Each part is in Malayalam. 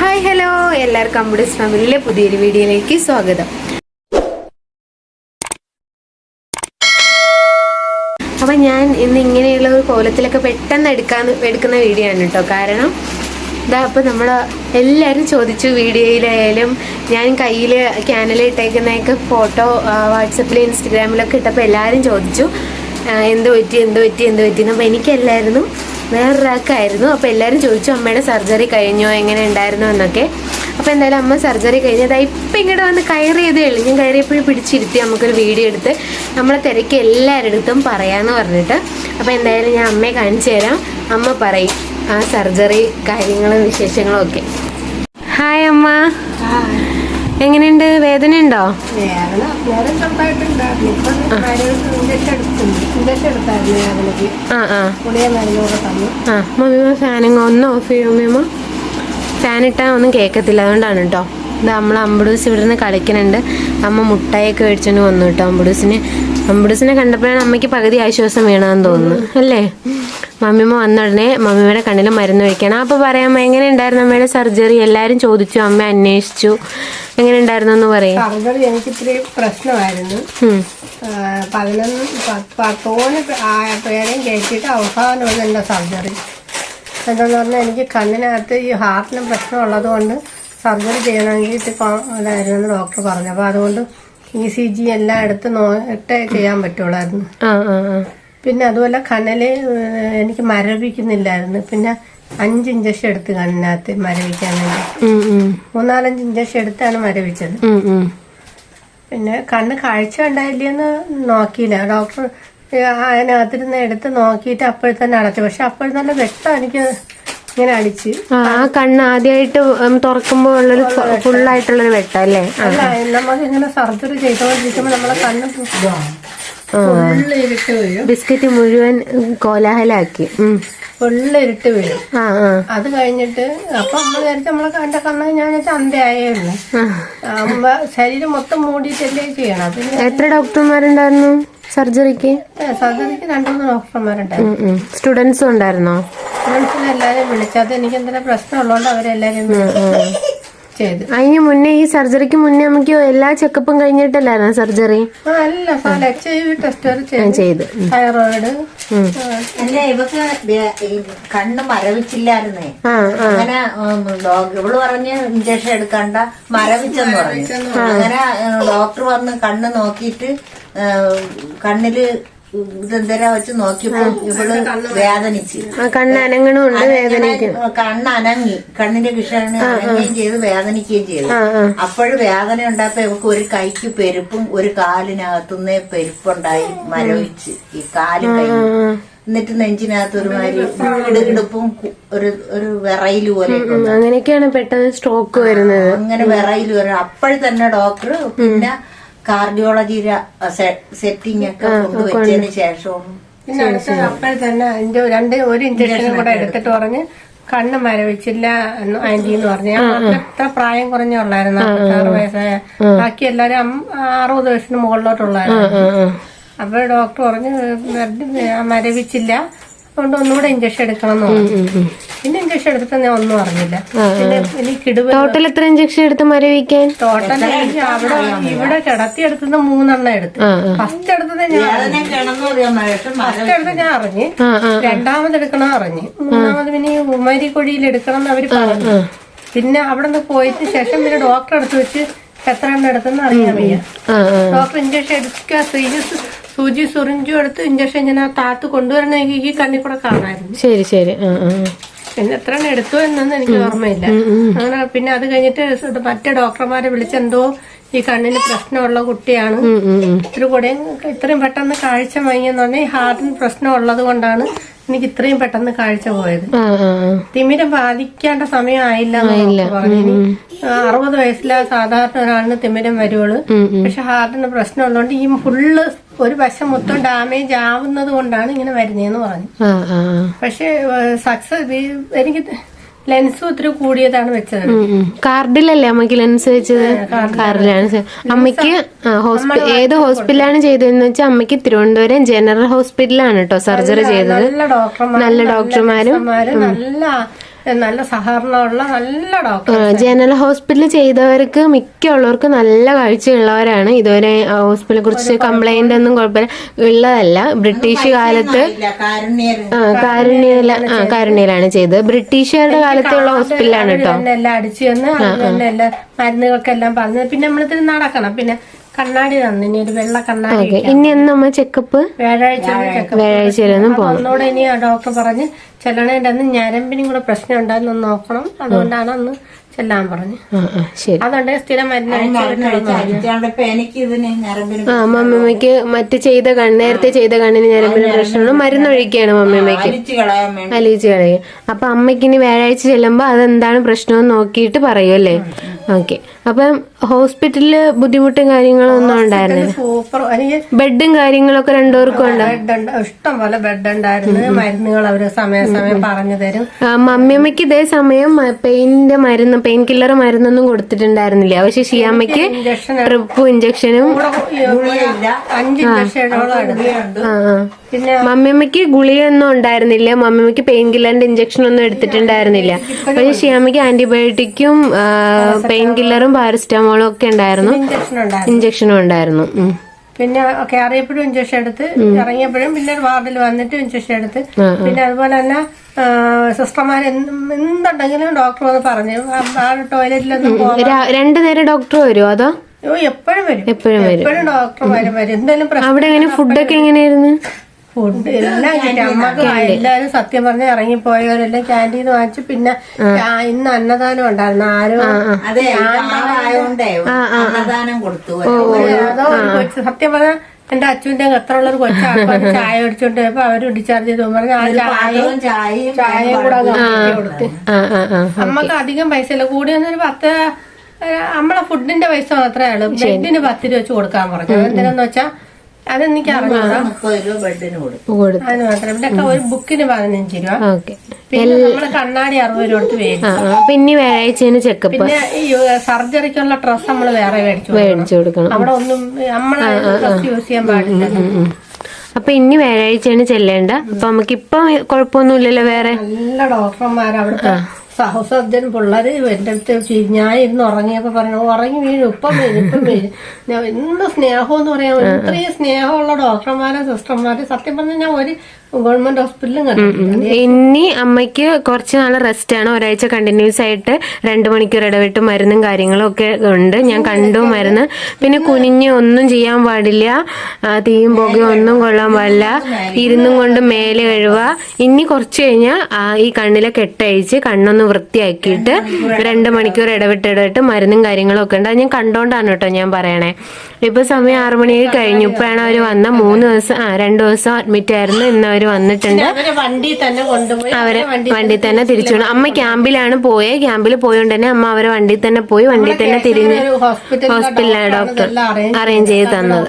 ഹായ് ഹലോ എല്ലാവർക്കും നമ്മുടെ ഫാമിലിയിലെ പുതിയൊരു വീഡിയോയിലേക്ക് സ്വാഗതം. അപ്പം ഞാൻ ഇന്ന് ഇങ്ങനെയുള്ള ഒരു കോലത്തിലൊക്കെ പെട്ടെന്ന് എടുക്കാൻ എടുക്കുന്ന വീഡിയോ ആണ് കേട്ടോ കാരണം ഇതാ അപ്പോൾ നമ്മൾ എല്ലാവരും ചോദിച്ചു വീഡിയോയിലായാലും ഞാൻ കയ്യിൽ ക്യാനലിൽ ഇട്ടേക്കുന്നതൊക്കെ ഫോട്ടോ വാട്സപ്പിൽ ഇൻസ്റ്റഗ്രാമിലൊക്കെ ഇട്ടപ്പോൾ എല്ലാവരും ചോദിച്ചു എന്ത് പറ്റി എന്ത് പറ്റി എന്ത് പറ്റി അപ്പോൾ എനിക്കല്ലായിരുന്നു വേറൊരാൾക്കായിരുന്നു. അപ്പോൾ എല്ലാവരും ചോദിച്ചു അമ്മയുടെ സർജറി കഴിഞ്ഞോ? എങ്ങനെ ഉണ്ടായിരുന്നു? എന്നൊക്കെ. അപ്പോൾ എന്തായാലും അമ്മ സർജറി കഴിഞ്ഞതായി ഇപ്പം ഇങ്ങോട്ട് വന്ന് കയറിയതേ ഉള്ളൂ. ഞാൻ കയറിയപ്പോഴും പിടിച്ചിരുത്തി നമുക്കൊരു വീഡിയോ എടുത്ത് നമ്മളെ തിരക്ക് എല്ലാവരുടെ അടുത്തും പറയാമെന്ന് പറഞ്ഞിട്ട്. അപ്പോൾ എന്തായാലും ഞാൻ അമ്മയെ കാണിച്ചു തരാം. അമ്മ പറയും ആ സർജറി കാര്യങ്ങളും വിശേഷങ്ങളും ഒക്കെ. ഹായ് അമ്മ. എങ്ങനെയുണ്ട്? വേദന ഉണ്ടോ മമ്മിമ ഫാനിങ് ഒന്ന് ഓഫ് ചെയ്യും മമ്മിമ്മ ഫാൻ ഇട്ടാൽ ഒന്നും കേൾക്കത്തില്ല അതുകൊണ്ടാണ് കേട്ടോ ഇത് നമ്മൾ അമ്പടൂസ് ഇവിടെ നിന്ന് കളിക്കുന്നുണ്ട് അമ്മ മുട്ടായൊക്കെ മേടിച്ചോണ്ട് വന്നു കേട്ടോ അമ്പടൂസിന്. അമ്പടൂസിനെ കണ്ടപ്പോഴാണ് അമ്മയ്ക്ക് പകുതി ആശ്വാസം വേണമെന്ന് തോന്നുന്നു. അല്ലേ? മമ്മിമ്മ വന്ന ഉടനെ മമ്മിയുടെ കണ്ണിൽ മരുന്ന് ഒഴിക്കണം അപ്പോൾ പറയാം എങ്ങനെ ഉണ്ടായിരുന്നു അമ്മയുടെ സർജറി? എല്ലാവരും ചോദിച്ചു അമ്മ അന്വേഷിച്ചു. എങ്ങനെ ഉണ്ടായിരുന്നു എന്ന് പറയും. സർജറി എനിക്ക് ഇത്തിരി പ്രശ്നമായിരുന്നു. പതിനൊന്ന് പത്തോന് പേരെയും കയറ്റിയിട്ട് അവസാനമാണ് എന്റെ സർജറി. എന്താന്ന് പറഞ്ഞാൽ എനിക്ക് കണ്ണിനകത്ത് ഈ ഹാർട്ടിന് പ്രശ്നമുള്ളത് കൊണ്ട് സർജറി ചെയ്യണമെങ്കിൽ ഇതായിരുന്നു ഡോക്ടർ പറഞ്ഞു. അപ്പോൾ അതുകൊണ്ട് ഇ സി ജി എല്ലാം എടുത്ത് നോട്ടേ ചെയ്യാൻ പറ്റുള്ളായിരുന്നു പിന്നെ അതുപോലെ കനൽ എനിക്ക് മരവിക്കുന്നില്ലായിരുന്നു. പിന്നെ അഞ്ച് ഇഞ്ചക്ഷൻ എടുത്ത് കണ്ണിനകത്ത് മരവിക്കാൻ വേണ്ടി. മൂന്നാലഞ്ച് ഇഞ്ചക്ഷൻ എടുത്താണ് മരവിച്ചത്. പിന്നെ കണ്ണ് കാഴ്ച ഉണ്ടായില്ലെന്ന് നോക്കിയില്ല. ഡോക്ടർ അതിനകത്തിരുന്ന് എടുത്ത് നോക്കിയിട്ട് അപ്പോഴത്തന്നെ തന്നെ അടച്ചു. പക്ഷെ അപ്പോൾ നല്ല വ്യക്തം എനിക്ക് ഇങ്ങനെ അടിച്ച് ആ കണ്ണ് ആദ്യമായിട്ട് തുറക്കുമ്പോൾ ഉള്ളൊരു ഫുള്ളായിട്ടുള്ളൊരു വെട്ട അല്ലേ? നമുക്ക് ഇങ്ങനെ സർജറി ചെയ്തുകൊണ്ടിരിക്കുമ്പോൾ നമ്മളെ കണ്ണ് ബിസ്ക്കറ്റ് മുഴുവൻ കോലാഹലാക്കി. ഫുള്ള് ഇരുട്ട് വീഴും. അത് കഴിഞ്ഞിട്ട് അപ്പൊ നമ്മൾ വിചാരിച്ച നമ്മളെ കണ്ട കണ്ണ ഞാൻ വെച്ചാൽ അമ്മ ശരീരം മൊത്തം മൂടിയിട്ടല്ലേ ചെയ്യണം. എത്ര ഡോക്ടർമാരുണ്ടായിരുന്നു സർജറിക്ക്? സർജറിക്ക് രണ്ടു മൂന്ന് ഡോക്ടർമാരുണ്ടായിരുന്നു. സ്റ്റുഡൻസും ഉണ്ടായിരുന്നോ? ഫ്രണ്ട്സിനെ എല്ലാവരും വിളിച്ചത് എനിക്ക് എന്തെങ്കിലും പ്രശ്നമുള്ളതുകൊണ്ട് അവരെല്ലാവരും ചെയ്തു. അതിന് മുന്നേ ഈ സർജറിക്ക് മുന്നേ നമുക്ക് എല്ലാ ചെക്കപ്പും കഴിഞ്ഞിട്ടല്ലായിരുന്നു സർജറി? അല്ല എച്ച് ഐ വി ടെസ്റ്റ് ചെയ്തു. ചെയ്ത്. തൈറോയിഡ് അല്ല ഇവക്ക് കണ്ണ് മരവിച്ചില്ലായിരുന്നേ. അങ്ങനെ ഡോക്ടർ ഇവൾ പറഞ്ഞ് ഇഞ്ചക്ഷൻ എടുക്കണ്ട മരവിച്ചെന്ന് പറഞ്ഞു. അങ്ങനെ ഡോക്ടർ വന്ന് കണ്ണ് നോക്കിയിട്ട് കണ്ണിൽ ഇതെന്തരാ വെച്ച് നോക്കിയപ്പോ ഇവൾ വേദനിച്ച്. കണ്ണനങ്ങണുണ്ട് അങ്ങനെ കണ്ണ് അനങ്ങി കണ്ണിന്റെ കിഷണ് അനങ്ങുകയും ചെയ്ത് വേദനിക്കുകയും ചെയ്തു. അപ്പോഴും വേദന ഉണ്ടായപ്പോ ഇവക്ക് ഒരു കൈക്ക് പെരുപ്പും ഒരു കാലിനകത്തുനിന്നേ പെരുപ്പുണ്ടായി മരവിച്ച്. ഈ കാൽ കൈ. എന്നിട്ട് നെഞ്ചിനകത്ത് ഒരുമാതിരി ഇടുകിടുപ്പും ഒരു ഒരു വിറയിൽ പോലെ അങ്ങനെയൊക്കെയാണ് പെട്ടെന്ന് സ്ട്രോക്ക് വരുന്നത്. അങ്ങനെ വിറയിൽ വരും. അപ്പോൾ തന്നെ ഡോക്ടർ പിന്നെ കാർഡിയോളജിയുടെ സെറ്റിംഗ് ഒക്കെ കൊണ്ടുവച്ചതിന് ശേഷവും പിന്നെ അടുത്ത അപ്പോൾ തന്നെ അതിന്റെ രണ്ട് ഒരു ഇഞ്ചക്ഷൻ കൂടെ എടുത്തിട്ട് പറഞ്ഞ് കണ്ണ് മരവിച്ചില്ല എന്ന് ആന്റി എന്ന് പറഞ്ഞു. എത്ര പ്രായം കുറഞ്ഞുള്ളായിരുന്നു. നാൽപ്പത്താറ് വയസ്സായ ബാക്കി എല്ലാരും അറുപത് വയസ്സിന് മുകളിലോട്ടുള്ളായിരുന്നു അപ്പൊ ഡോക്ടർ പറഞ്ഞു മരവിച്ചില്ല. അതുകൊണ്ട് ഒന്നുകൂടെ ഇഞ്ചക്ഷൻ എടുക്കണം എന്ന് പറഞ്ഞു. പിന്നെ ഇഞ്ചക്ഷൻ എടുത്തിട്ട് ഞാൻ ഒന്നും അറിഞ്ഞില്ല. പിന്നെ ഇനി കിടുവ ടോട്ടൽ എത്ര ഇഞ്ചക്ഷൻ എടുത്ത് മരവിക്കാൻ? ടോട്ടൽ എനിക്ക് അവിടെ ഇവിടെ കിടത്തി എടുത്തത് മൂന്നെണ്ണം എടുത്തു. ഫസ്റ്റ് എടുത്തത് ഞാൻ ഫസ്റ്റ് എടുത്ത് ഞാൻ അറിഞ്ഞ്. രണ്ടാമത് എടുക്കണം അറിഞ്ഞ്. മൂന്നാമത് പിന്നെ ഈ ഉമ്മരിക്കൊടിയിൽ എടുക്കണം എന്ന് അവർ പറഞ്ഞു. പിന്നെ അവിടെ നിന്ന് പോയിട്ട് ശേഷം പിന്നെ ഡോക്ടർ അടുത്ത് വെച്ച് എത്ര എണ്ണം എടുത്തെന്ന് അറിയാൻ വയ്യ. ഡോക്ടർ ഇഞ്ചക്ഷൻ എടുക്കുക സൂചി സൂചി സുറിഞ്ചും എടുത്ത് ഇഞ്ചക്ഷൻ ഇങ്ങനെ താത്ത് കൊണ്ടുവരണമെങ്കിൽ ഈ കണ്ണിൽ കൂടെ കാണാമായിരുന്നു. ശരി ശരി. ആ. പിന്നെ എത്ര എണ്ണം എടുത്തു എന്നൊന്നും എനിക്ക് ഓർമ്മയില്ല. അങ്ങനെ പിന്നെ അത് കഴിഞ്ഞിട്ട് മറ്റേ ഡോക്ടർമാരെ വിളിച്ചെന്തോ ഈ കണ്ണിന് പ്രശ്നമുള്ള കുട്ടിയാണ്. ഇത്ര. ഇത്തിരി കൂടെ ഇത്രയും പെട്ടെന്ന് കാഴ്ച വാങ്ങിയെന്ന് പറഞ്ഞാൽ ഈ ഹാർട്ടിന് പ്രശ്നമുള്ളത് കൊണ്ടാണ് എനിക്ക് ഇത്രയും പെട്ടെന്ന് കാഴ്ച പോയത്. തിമിരം ബാധിക്കേണ്ട സമയമായില്ല അറുപത് വയസ്സിലെ സാധാരണ ഒരാളിന് തിമിരം വരുവുള്ളൂ പക്ഷെ ഹാർട്ടിന് പ്രശ്നം ഉള്ളതുകൊണ്ട് ഈ ഫുള്ള് ഒരു വശം മൊത്തം ഡാമേജ് ആവുന്നത് കൊണ്ടാണ് ഇങ്ങനെ വരുന്നതെന്ന് പറഞ്ഞു. പക്ഷെ സക്സസ് എനിക്ക് ലെൻസും ഒത്തിരി കൂടിയതാണ് വെച്ചത്. കാർഡിലല്ലേ അമ്മയ്ക്ക് ലെൻസ് വെച്ചത്? കാർഡിലാണ്. അമ്മയ്ക്ക് ഏത് ഹോസ്പിറ്റലാണ് ചെയ്തതെന്ന് വെച്ചാൽ അമ്മയ്ക്ക് തിരുവനന്തപുരം ജനറൽ ഹോസ്പിറ്റലാണ് കേട്ടോ സർജറി ചെയ്തത്. നല്ല ഡോക്ടർമാരും നല്ല നല്ല സഹകരണമുള്ള നല്ല ഡോക്ടർ ജനറൽ ഹോസ്പിറ്റൽ ചെയ്തവർക്ക് മിക്കുള്ളവർക്ക് നല്ല കാഴ്ചയുള്ളവരാണ്. ഇതുവരെ ഹോസ്പിറ്റലിനെ കുറിച്ച് കംപ്ലൈന്റ് ഒന്നും കുഴപ്പമില്ല. ഉള്ളതല്ല. ബ്രിട്ടീഷ് കാലത്ത് കാരുണ്യാണ് ആ കാരുണ്യയിലാണ് ചെയ്തത്. ബ്രിട്ടീഷുകാരുടെ കാലത്തുള്ള ഹോസ്പിറ്റലാണ് കേട്ടോ എല്ലാം അടിച്ചു വന്ന് മരുന്നുകൾക്ക് എല്ലാം പറഞ്ഞത് മരുന്നുകൾക്കെല്ലാം പിന്നെ നമ്മളിതിന് നടക്കണം. പിന്നെ കണ്ണാടി തന്നു. ഇനി ഒരു വെള്ള കണ്ണാടി ഇനി എന്ന് ചെക്കപ്പ് വ്യാഴാഴ്ച വ്യാഴാഴ്ച ഒന്നുകൂടെ ഇനി ഡോക്ടർ പറഞ്ഞ് ചെല്ലണേന്റെ അന്ന് ഞരമ്പിനും കൂടെ പ്രശ്നം ഉണ്ടായിരുന്നു ഒന്ന് നോക്കണം. അതുകൊണ്ടാണ് അന്ന് ചെല്ലാൻ പറഞ്ഞു. അതുകൊണ്ട് സ്ഥിരം മരുന്ന് ആ മമ്മിമ്മയ്ക്ക് മറ്റ് ചെയ്ത കണ്ണ് നേരത്തെ ചെയ്ത കണ്ണിന് ഞരമ്പിന് പ്രശ്നമാണ് മരുന്നൊഴിക്കുകയാണ് മമ്മിമ്മയ്ക്ക് അലീച്ച് അലിയിച്ച് കളയും. അപ്പൊ അമ്മയ്ക്ക് ഇനി വ്യാഴാഴ്ച ചെല്ലുമ്പോ അതെന്താണ് പ്രശ്നം നോക്കിയിട്ട് പറയും അല്ലേ? ഓക്കെ. അപ്പം ഹോസ്പിറ്റലിൽ ബുദ്ധിമുട്ടും കാര്യങ്ങളും ഒന്നും ഉണ്ടായിരുന്നില്ല? ബെഡും കാര്യങ്ങളൊക്കെ രണ്ടുപേർക്കും ഉണ്ട്? ഇഷ്ടം പോലെ ബെഡ് ഉണ്ടായിരുന്നു മരുന്നുകൾ അവർ പറഞ്ഞു തരും. മമ്മിയമ്മയ്ക്ക് ഇതേ സമയം പെയിന്റെ മരുന്ന് പെയിൻ കില്ലർ മരുന്നൊന്നും കൊടുത്തിട്ടുണ്ടായിരുന്നില്ല. പക്ഷെ ഷിയാമ്മയ്ക്ക് ട്രിപ്പും ഇഞ്ചക്ഷനും മമ്മിയമ്മയ്ക്ക് ഗുളിയൊന്നും ഉണ്ടായിരുന്നില്ല. മമ്മിയമ്മയ്ക്ക് പെയിൻ കില്ലറിന്റെ ഇഞ്ചക്ഷൻ ഒന്നും എടുത്തിട്ടുണ്ടായിരുന്നില്ല. പക്ഷെ ഷിയാമ്മയ്ക്ക് ആന്റിബയോട്ടിക്കും പെയിൻ കില്ലറും പാരസിറ്റമോളും ഒക്കെ ഉണ്ടായിരുന്നു. ഇഞ്ചക്ഷനും ഉണ്ടായിരുന്നു. ഉം. പിന്നെ കയറിയപ്പോഴും ഇഞ്ചക്ഷൻ എടുത്ത് ഇറങ്ങിയപ്പോഴും പിന്നെ ഒരു വാർഡിൽ വന്നിട്ട് ഇഞ്ചക്ഷൻ എടുത്ത്. പിന്നെ അതുപോലെ തന്നെ സിസ്റ്റർമാർ എന്തുണ്ടെങ്കിലും ഡോക്ടർ വന്ന് പറഞ്ഞു. ടോയ്ലറ്റിലൊന്നും രണ്ടു നേരം ഡോക്ടർ വരും അതോ? എപ്പോഴും വരും. എപ്പോഴും വരും. എപ്പോഴും ഡോക്ടർമാരും വരും എന്തായാലും അവിടെ എങ്ങനെ ഫുഡൊക്കെ എങ്ങനെയായിരുന്നു? ഫുഡ് എല്ലാം കിട്ടി. അമ്മയ്ക്ക് എല്ലാരും സത്യം പറഞ്ഞ ഇറങ്ങിപ്പോയവരെല്ലാം ക്യാന്റീൻ വാങ്ങിച്ചു പിന്നെ ഇന്ന് അന്നദാനം ഉണ്ടായിരുന്നു. ആരും അതെ അന്നദാനം കൊടുത്തു. അതോ ഒരു സത്യം പറഞ്ഞ എന്റെ അച്ഛന്റെ എത്ര ഉള്ള ഒരു കൊച്ചാണ് ചായ അടിച്ചോണ്ട് പോയപ്പോ അവർ ഡിസ്ചാർജ് ചെയ്തു. പറഞ്ഞു ആ ചായയും ചായയും ചായയും കൂടെ കൊടുത്തു. ആ ആ ആ അമ്മയ്ക്ക് അധികം പൈസ ഇല്ല. കൂടി വന്നൊരു പത്ത് നമ്മളെ ഫുഡിന്റെ പൈസ മാത്രമേ ഉള്ളൂ. ബെഡിന് പത്ത് രൂപ വെച്ച് കൊടുക്കാൻ പറഞ്ഞു. എന്തിനാന്ന് വെച്ചാ അതെനിക്ക് അറിഞ്ഞൂടാ? ഒരു ബുക്കിന് പതിനഞ്ച് രൂപ. പിന്നെ നമ്മൾ കണ്ണാടി അറുപത് രൂപ കൊടുത്ത് മേടിച്ചു. പിന്നെ ചെക്കപ്പ് പിന്നെ ഈ സർജറിക്കുള്ള ഡ്രസ്സ് നമ്മൾ വേറെ മേടിച്ചു കൊടുക്കണം. മേടിച്ചു കൊടുക്കണം. അവിടെ ഒന്നും നമ്മളെ ഡ്രസ് യൂസ് ചെയ്യാൻ പാടില്ല. അപ്പൊ ഇനി വ്യാഴാഴ്ചയാണ് ചെല്ലേണ്ട. അപ്പൊ നമുക്ക് ഇപ്പൊ കുഴപ്പമൊന്നുമില്ലല്ലോ വേറെ? നല്ല ഡോക്ടർമാർ അവിടുത്തെ. സഹസർജൻ പിള്ളേര് എന്റെ അടുത്ത് ഞാൻ ഇരുന്ന് ഉറങ്ങിയപ്പോ പറഞ്ഞു ഉറങ്ങി വീഴും ഇപ്പം വീഴും ഇപ്പം വീഴും. ഞാൻ എന്ത് സ്നേഹം എന്ന് പറയാം ഇത്രയും സ്നേഹമുള്ള ഡോക്ടർമാരെ സിസ്റ്റർമാരെ സത്യം പറഞ്ഞാൽ ഞാൻ ഒരു ഗവൺമെന്റ് ഇനി അമ്മയ്ക്ക് കുറച്ച് നാൾ റെസ്റ്റ് ആണ്. ഒരാഴ്ച കണ്ടിന്യൂസ് ആയിട്ട് രണ്ട് മണിക്കൂർ ഇടവിട്ട് മരുന്നും കാര്യങ്ങളും ഒക്കെ ഉണ്ട്. ഞാൻ കണ്ടു മരുന്ന്. പിന്നെ കുനിഞ്ഞ് ഒന്നും ചെയ്യാൻ പാടില്ല. തീയും പുകയും ഒന്നും കൊള്ളാൻ പാടില്ല. ഇരുന്നും കൊണ്ട് മേലെ കഴുകുക ഇനി കുറച്ച് കഴിഞ്ഞാൽ ഈ കണ്ണിലെ കെട്ടഴിച്ച് കണ്ണൊന്ന് വൃത്തിയാക്കിയിട്ട് രണ്ട് മണിക്കൂർ ഇടവിട്ട് ഇടവിട്ട് മരുന്നും കാര്യങ്ങളും ഒക്കെ ഉണ്ട്. അത് ഞാൻ കണ്ടോണ്ടാണ് കേട്ടോ ഞാൻ പറയണേ. ഇപ്പൊ സമയം ആറു മണിയൊക്കെ കഴിഞ്ഞു. ഇപ്പോഴാണ് അവർ വന്ന. മൂന്ന് ദിവസം ആ രണ്ടു ദിവസം അഡ്മിറ്റ് ആയിരുന്നു. ഇന്ന് അവർ വന്നിട്ടുണ്ട്. അവർ വണ്ടി തന്നെ കൊണ്ടുപോയി അവരെ വണ്ടി തന്നെ തിരിച്ചു അമ്മ ക്യാമ്പിലാണ് പോയത് ക്യാമ്പിൽ പോയോണ്ട് തന്നെ അമ്മ അവരെ വണ്ടി തന്നെ പോയി വണ്ടി തന്നെ തിരിഞ്ഞ് ഹോസ്പിറ്റലിലാണ് ഹോസ്പിറ്റലിലെ ഹോസ്പിറ്റലിലെ ഡോക്ടർ അറേഞ്ച് ചെയ്ത് തന്നത്.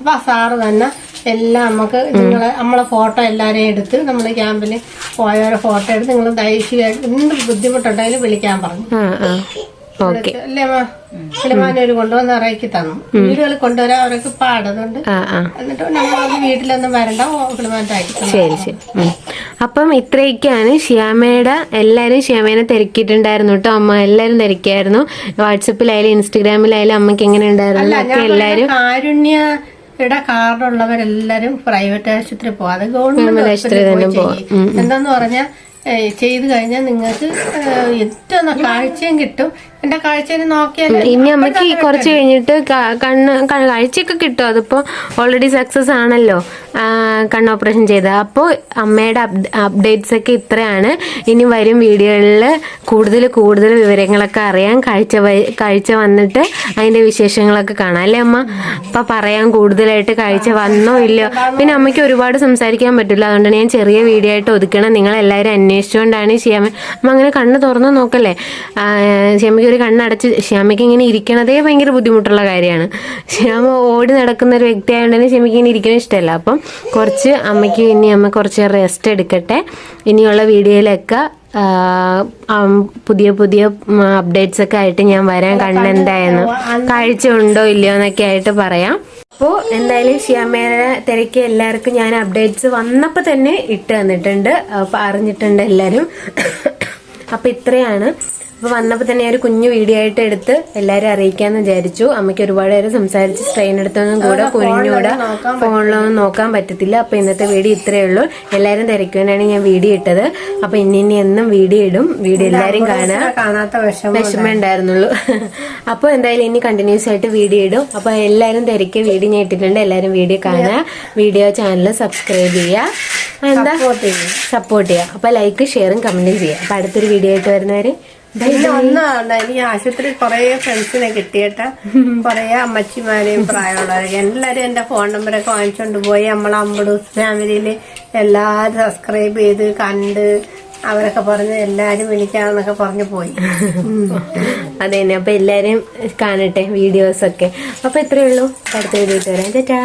അപ്പൊ സാറ് തന്നെ എല്ലാം നമുക്ക് നിങ്ങളെ നമ്മളെ ഫോട്ടോ എല്ലാരെയും എടുത്ത് നമ്മൾ ക്യാമ്പിൽ പോയവരെ ഫോട്ടോ എടുത്ത് നിങ്ങൾ ദൈഹികമായിട്ട് എന്ത് ബുദ്ധിമുട്ടുണ്ടെങ്കിലും വിളിക്കാൻ പറഞ്ഞു. കിളിമാനൂര് കൊണ്ടുവന്ന് ഇറക്കി തന്നു. വീടുകൾ കൊണ്ടുവരാൻ അവർക്ക് പാടുന്നുണ്ട്. എന്നിട്ട് നമ്മൾ വീട്ടിലൊന്നും വരണ്ട ശരി ശരി. അപ്പം ഇത്രയൊക്കെയാണ് ശ്യാമയുടെ എല്ലാവരും ശ്യാമേനെ തിരക്കിയിട്ടുണ്ടായിരുന്നു കേട്ടോ. അമ്മ എല്ലാവരും തിരക്കിയായിരുന്നു. വാട്സപ്പിലായാലും ഇൻസ്റ്റഗ്രാമിലായാലും അമ്മയ്ക്ക് എങ്ങനെ ഉണ്ടായിരുന്നു? എല്ലാവരും കാരുണ്യ ഇവിടെ കാർഡുള്ളവരെല്ലാരും പ്രൈവറ്റ് ആശുപത്രി പോവാതെ ഗവൺമെന്റ് ആശുപത്രി തന്നെ പോവാ. എന്താന്ന് പറഞ്ഞാൽ ചെയ്തു കഴിഞ്ഞാൽ നിങ്ങൾക്ക് ഏറ്റവും കാഴ്ചയും കിട്ടും. എന്റെ കാഴ്ചനെ നോക്കിയാൽ ഇനി അമ്മയ്ക്ക് കുറച്ച് കഴിഞ്ഞിട്ട് കണ്ണ് കാഴ്ചയൊക്കെ കിട്ടും. അതിപ്പോ ഓൾറെഡി സക്സസ് ആണല്ലോ. കണ്ണ് ഓപ്പറേഷൻ ചെയ്ത അപ്പോ അമ്മയുടെ അപ്ഡേറ്റ്സ് ഒക്കെ ഇത്രയാണ്. ഇനി വരും വീഡിയോകളിൽ കൂടുതൽ കൂടുതൽ വിവരങ്ങളൊക്കെ അറിയാം കാഴ്ച കാഴ്ച വന്നിട്ട് അതിന്റെ വിശേഷങ്ങളൊക്കെ കാണാം. അല്ലേ അമ്മ? അപ്പൊ പറയാം കൂടുതലായിട്ട് കാഴ്ച വന്നോ ഇല്ലയോ? പിന്നെ അമ്മയ്ക്ക് ഒരുപാട് സംസാരിക്കാൻ പറ്റില്ല. അതുകൊണ്ടാണ് ഞാൻ ചെറിയ വീഡിയോ ആയിട്ട് ഒതുക്കണം. നിങ്ങൾ എല്ലാവരും അന്വേഷിച്ചുകൊണ്ടാണ് ചെയ്യാൻ അമ്മ അങ്ങനെ കണ്ണ് തുറന്നു നോക്കല്ലേ? ആ, ഒരു കണ്ണടച്ച് ശ്യാമയ്ക്ക് ഇങ്ങനെ ഇരിക്കണതേ ഭയങ്കര ബുദ്ധിമുട്ടുള്ള കാര്യമാണ്. ശ്യാമ ഓടി നടക്കുന്ന ഒരു വ്യക്തി ആയതുകൊണ്ട് ശ്യാമയ്ക്ക് ഇങ്ങനെ ഇരിക്കണ ഇഷ്ടമല്ല. അപ്പം കുറച്ച് അമ്മയ്ക്ക് ഇനി അമ്മ കുറച്ച് റെസ്റ്റ് എടുക്കട്ടെ. ഇനിയുള്ള വീഡിയോയിലൊക്കെ പുതിയ പുതിയ അപ്ഡേറ്റ്സ് ഒക്കെ ആയിട്ട് ഞാൻ വരാൻ കണ്ണെന്തായെന്ന് കാഴ്ച ഉണ്ടോ ഇല്ലയോ എന്നൊക്കെ ആയിട്ട് പറയാം. അപ്പോൾ എന്തായാലും ശ്യാമേനെ തിരക്കി എല്ലാവർക്കും ഞാൻ അപ്ഡേറ്റ്സ് വന്നപ്പോൾ തന്നെ ഇട്ട് തന്നിട്ടുണ്ട്. അപ്പോൾ അറിഞ്ഞിട്ടുണ്ട് എല്ലാവരും അപ്പം ഇത്രയാണ്. അപ്പൊ വന്നപ്പോ തന്നെ ഒരു കുഞ്ഞു വീഡിയോ ആയിട്ട് എടുത്ത് എല്ലാരും അറിയിക്കാന്ന് വിചാരിച്ചു. അമ്മയ്ക്ക് ഒരുപാട് നേരം സംസാരിച്ച് സ്ട്രെയിൻ എടുത്തൊന്നും കൂടെ കുഞ്ഞൂടെ ഫോണിലൊന്നും നോക്കാൻ പറ്റത്തില്ല. അപ്പോൾ ഇന്നത്തെ വീഡിയോ ഇത്രയേ ഉള്ളൂ. എല്ലാരും തിരക്കുവാനാണ് ഞാൻ വീഡിയോ ഇട്ടത്. അപ്പോൾ ഇനി ഇനി എന്നും വീഡിയോ ഇടും. വീഡിയോ എല്ലാവരും കാണാൻ കാണാത്ത വിഷമം ഉണ്ടായിരുന്നുള്ളൂ. അപ്പോൾ എന്തായാലും ഇനി കണ്ടിന്യൂസ് ആയിട്ട് വീഡിയോ ഇടും. അപ്പോൾ എല്ലാവരും തിരക്ക് വീഡിയോ ഞാൻ ഇട്ടിട്ടുണ്ട്. എല്ലാവരും വീഡിയോ കാണുക. വീഡിയോ ചാനൽ സബ്സ്ക്രൈബ് ചെയ്യുക. എന്താ? സപ്പോർട്ട് ചെയ്യും സപ്പോർട്ട് ചെയ്യുക. അപ്പോൾ ലൈക്ക് ഷെയറും കമന്റും ചെയ്യുക. അപ്പോൾ അടുത്തൊരു വീഡിയോ ആയിട്ട് വരുന്നവര് ഒന്നാണ് എനിക്ക് ആശുപത്രി കൊറേ ഫ്രണ്ട്സിനെ കിട്ടിയിട്ട് കൊറേ അമ്മച്ചിമാരെയും പ്രായമുള്ളവരെയും എല്ലാരും എന്റെ ഫോൺ നമ്പറൊക്കെ വാങ്ങിച്ചോണ്ട് പോയി. നമ്മളെ അമ്പടൂസ് ഫാമിലിയിൽ എല്ലാരും സബ്സ്ക്രൈബ് ചെയ്ത് കണ്ട് അവരൊക്കെ പറഞ്ഞ് എല്ലാരും വിളിക്കാന്നൊക്കെ പറഞ്ഞു പോയി. അതെ തന്നെ അപ്പൊ എല്ലാരും കാണട്ടെ വീഡിയോസ് ഒക്കെ. അപ്പൊ ഇത്രയേ ഉള്ളൂ. അടുത്ത വീഡിയോ വരാം. ചേട്ടാ.